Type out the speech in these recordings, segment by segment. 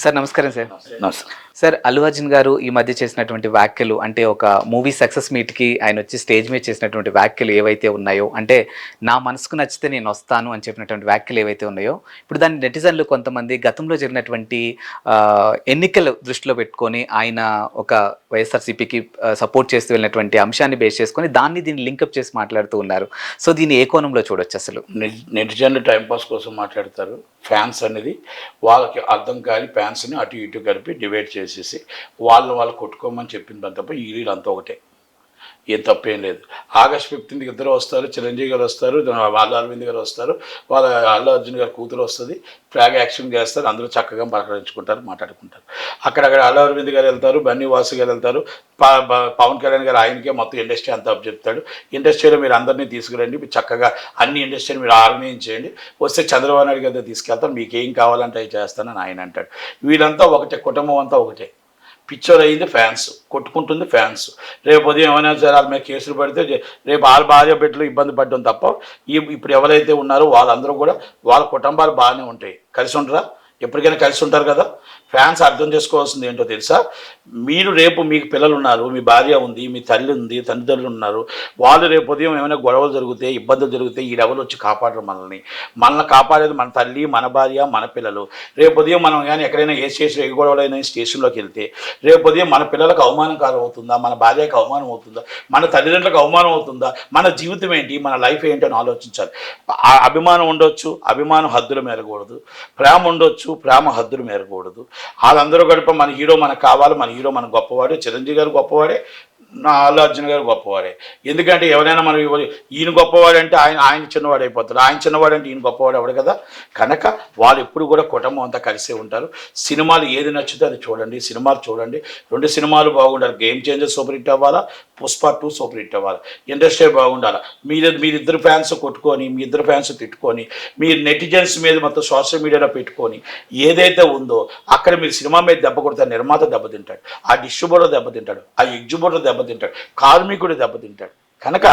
Sir నమస్కారం sir. నమస్తే sir Allu Arjun గారు ఈ మధ్య చేసినటువంటి వ్యాఖ్యలు అంటే ఒక మూవీ సక్సెస్ మీట్కి ఆయన వచ్చి స్టేజ్ మీద చేసినటువంటి వ్యాఖ్యలు ఏవైతే ఉన్నాయో అంటే నా మనసుకు నచ్చితే నేను వస్తాను అని చెప్పినటువంటి వ్యాఖ్యలు ఏవైతే ఉన్నాయో ఇప్పుడు దాని నెటిజన్లు కొంతమంది గతంలో జరిగినటువంటి ఎన్నికలు దృష్టిలో పెట్టుకొని ఆయన ఒక వైఎస్ఆర్సీపీకి సపోర్ట్ చేస్తూ వెళ్ళినటువంటి అంశాన్ని బేస్ చేసుకొని దాన్ని దీన్ని లింకప్ చేసి మాట్లాడుతూ ఉన్నారు. సో దీన్ని ఏ కోణంలో చూడొచ్చు అసలు? నెట్- నెటిజన్లు టైంపాస్ కోసం మాట్లాడతారు. ఫ్యాన్స్ అనేది వాళ్ళకి అర్థం కాని ఫ్యాన్స్ని అటు ఇటు కలిపి డివైడ్ చేసేసి వాళ్ళు వాళ్ళు కొట్టుకోమని చెప్పింది తప్ప ఈ వీళ్ళు ఒకటే. ఏం తప్పేం లేదు. ఆగస్ట్ ఫిఫ్టీన్త్ ఇద్దరు వస్తారు చిరంజీవి గారు వస్తారు వాళ్ళ అరవింద్ గారు వస్తారు వాళ్ళ అల్లు అర్జున్ గారు కూతురు వస్తుంది ఫ్లాగ్ యాక్షన్ చేస్తారు అందరూ చక్కగా పలకరించుకుంటారు మాట్లాడుకుంటారు. అక్కడక్కడ అల్లు అరవింద్ గారు వెళ్తారు బన్నీ వాసు గారు వెళ్తారు పవన్ కళ్యాణ్ గారు ఆయనకే మొత్తం ఇండస్ట్రీ అంతా చెప్తాడు. ఇండస్ట్రీలో మీరు అందరినీ తీసుకురండి మీరు చక్కగా అన్ని ఇండస్ట్రీని మీరు ఆర్గనైజ్ చేయండి. వస్తే చంద్రబాబు నాయుడు గారితో తీసుకెళ్తాను మీకు ఏం కావాలంటే అవి చేస్తానని ఆయన అంటాడు. వీళ్ళంతా ఒకటే కుటుంబం అంతా ఒకటే. పిక్చర్ అయింది ఫ్యాన్స్ కొట్టుకుంటుంది ఫ్యాన్స్. రేపు ఉదయం ఏమైనా సరే వాళ్ళ మీద కేసులు పడితే రేపు వాళ్ళ భార్య బిడ్డలు ఇబ్బంది పడడం తప్ప ఇప్పుడు ఎవరైతే ఉన్నారో వాళ్ళందరూ కూడా వాళ్ళ కుటుంబాలు బాగానే ఉంటాయి. కలిసి ఉంటారా ఎప్పటికైనా కలిసి ఉంటారు కదా? ఫ్యాన్స్ అర్థం చేసుకోవాల్సింది ఏంటో తెలుసా? మీరు రేపు మీకు పిల్లలు ఉన్నారు మీ భార్య ఉంది మీ తల్లి ఉంది తల్లిదండ్రులు ఉన్నారు. వాళ్ళు రేపు ఉదయం ఏమైనా గొడవలు జరిగితే ఇబ్బందులు జరిగితే ఈ ఎవరు వచ్చి కాపాడరు మనల్ని. మనల్ని కాపాడేది మన తల్లి మన భార్య మన పిల్లలు. రేపు ఉదయం మనం కానీ ఎక్కడైనా ఏ స్టేషన్ ఏ గొడవలైనా స్టేషన్లోకి వెళ్తే రేపు ఉదయం మన పిల్లలకు అవమానకారం అవుతుందా మన భార్యకు అవమానం అవుతుందా? మన తల్లిదండ్రులకు అవమానం అవుతుందా? మన జీవితం ఏంటి? మన లైఫ్ ఏంటి అని ఆలోచించాలి. ఆ అభిమానం ఉండొచ్చు అభిమానం హద్దులు మేరకూడదు ప్రేమ ఉండొచ్చు ప్రేమ హద్దులు మేరకూడదు వాళ్ళందరూ గడప మన హీరో మనకు కావాలి మన హీరో మన గొప్పవాడు చిరంజీవి గారు గొప్పవాడే నా అల్లు అర్జున్ గారు గొప్పవారే. ఎందుకంటే ఎవరైనా మనం ఇవ్వ- ఈయన గొప్పవాడంటే ఆయన ఆయన చిన్నవాడు అయిపోతాడు. ఆయన చిన్నవాడంటే ఈయన గొప్పవాడు అవడు కదా? కనుక వాళ్ళు ఎప్పుడు కూడా కుటుంబం అంతా కలిసే ఉంటారు. సినిమాలు ఏది నచ్చితే అది చూడండి. సినిమాలు చూడండి. రెండు సినిమాలు బాగుండాలి. గేమ్ చేంజర్ సూపర్ హిట్ అవ్వాలా? పుష్ప టూ సూపర్ హిట్ అవ్వాలి. ఇండస్ట్రీ బాగుండాలి? మీరు మీరిద్దరు ఫ్యాన్స్ కొట్టుకొని మీ ఇద్దరు ఫ్యాన్స్ తిట్టుకొని మీ నెటిజన్స్ మీద మొత్తం సోషల్ మీడియాలో పెట్టుకొని ఏదైతే ఉందో అక్కడ మీరు సినిమా మీద దెబ్బ కొడతారు నిర్మాత దెబ్బతింటాడు. ఆ డిస్ట్రిబ్యూటర్ దెబ్బతింటాడు. ఆ ఎగ్జిబ్యూటర్ దెబ్బతింటాడు. కార్మికుడు దెబ్బతింటాడు. కనుక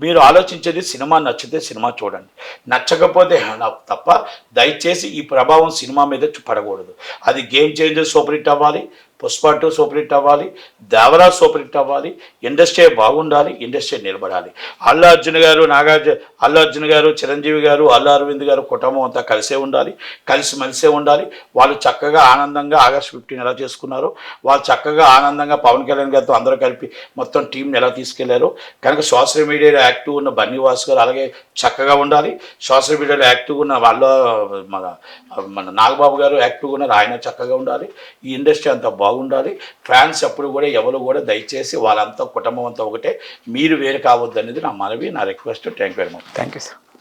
మీరు ఆలోచించేది సినిమా నచ్చితే సినిమా చూడండి. నచ్చకపోతే నాకు తప్ప దయచేసి ఈ ప్రభావం సినిమా మీద పడకూడదు. అది గేమ్ చేంజర్ సూపర్ హిట్ అవ్వాలి. పుష్ప టూ సూపర్ హిట్ అవ్వాలి దేవరాజ్ సూపర్ హిట్ అవ్వాలి ఇండస్ట్రీ బాగుండాలి ఇండస్ట్రీ నిలబడాలి. అల్లు అర్జున్ గారు నాగార్జున అల్లు అర్జున్ గారు చిరంజీవి గారు అల్లు అరవింద్ గారు కుటుంబం అంతా కలిసే ఉండాలి కలిసి మలిసే ఉండాలి. వాళ్ళు చక్కగా ఆనందంగా ఆగస్ట్ ఫిఫ్టీన్ ఎలా చేసుకున్నారు వాళ్ళు చక్కగా ఆనందంగా పవన్ కళ్యాణ్ గారితో అందరూ కలిపి మొత్తం టీంని ఎలా తీసుకెళ్ళారు కనుక సోషల్ మీడియాలో యాక్టివ్ ఉన్న బన్నీవాస్ గారు అలాగే చక్కగా ఉండాలి. సోషల్ మీడియాలో యాక్టివ్ ఉన్న వాళ్ళ మన మన నాగబాబు గారు యాక్టివ్గా ఉన్నారు ఆయన చక్కగా ఉండాలి. ఈ ఇండస్ట్రీ అంతా బాగుండాలి. ఫ్యాన్స్ ఎప్పుడు కూడా ఎవరు కూడా దయచేసి వాళ్ళంతా కుటుంబం అంతా ఒకటే. మీరు వేరు కావద్దు అనేది నా మనవి నా request. Thank very much. Thank you sir.